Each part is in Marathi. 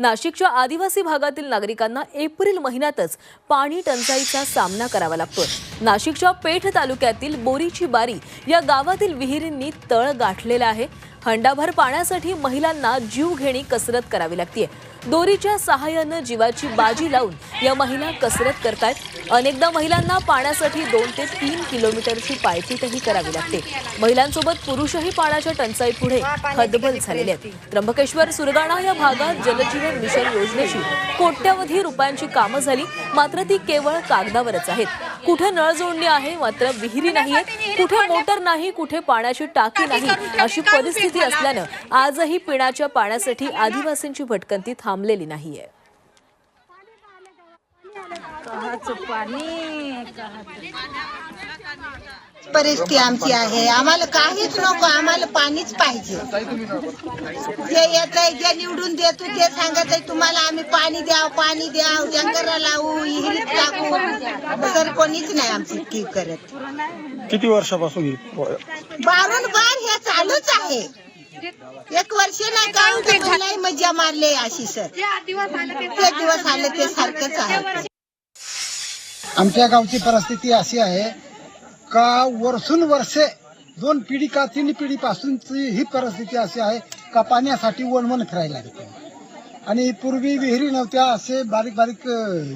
नाशिकच्या आदिवासी भागातील नागरिकांना एप्रिल महिन्यातच पाणी टंचाईचा सामना करावा लागतो नाशिकच्या पेठ तालुक्यातील बोरीची बारी या गावातील विहिरींनी तळ गाठलेला आहे. हंडाभर पाण्यासाठी महिलांना जीवघेणी कसरत करावी लागते दोरीच्या सहाय्यानं जीवाची बाजी लावून या महिला कसरत करतायत. अनेकदा महिलांना पाण्यासाठी दोन ते तीन किलोमीटरची पायपीटही करावी लागते. महिलांसोबत पुरुषही पाण्याच्या टंचाईपुढे हदबल झालेले आहेत. त्र्यंबकेश्वर सुरगाणा या भागात जलजीवन मिशन योजनेची कोट्यावधी रुपयांची कामं झाली. मात्र ती केवळ कागदावरच आहेत. कुठे नळ जोडणी आहे मात्र विहिरी नाहीये कुठे मोटर नाही कुठे पाण्याची टाकी नाही अशी परिस्थिती असल्यानं आजही पिण्याच्या पाण्यासाठी आदिवासींची भटकंती थांबलेली नाहीये. परिस्थिती आमची आहे. आम्हाला काहीच नको आम्हाला पाणीच पाहिजे. जे येत आहे जे निवडून देतो ते सांगत आहे तुम्हाला आम्ही पाणी द्या पाणी द्या टँकरला लावू विहिरीत टाकू तर कोणीच नाही आमची की करत. किती वर्षापासून बारून बार हे चालूच आहे. एक वर्ष नाही तर पहिलाही मजा मारले अशी सर. ते दिवस आले ते सारखंच आहे. आमच्या गावची परिस्थिती अशी आहे का वर्षून वर्षे दोन पिढी का तीन पिढीपासूनची ही परिस्थिती अशी आहे का पाण्यासाठी वणवण फिरायला लागते. आणि पूर्वी विहिरी नव्हत्या असे बारीक बारीक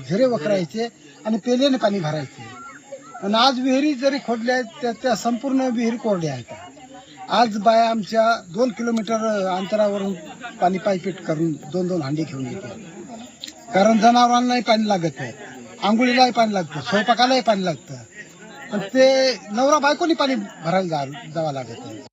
झरे वखरायचे आणि पेल्याने पाणी भरायचे. आणि आज विहिरी जरी त्या त्या संपूर्ण विहीर कोरड्या आहेत. आज बाया आमच्या दोन किलोमीटर अंतरावरून पाणी पायपीट करून दोन दोन हांडी घेऊन येते. कारण जनावरांनाही पाणी लागत नाही. आंघोळीलाही पाणी लागतं स्वयंपाकालाही पाणी लागतं. पण ते नवरा बायकोनी पाणी भरायला जा- जावं लागत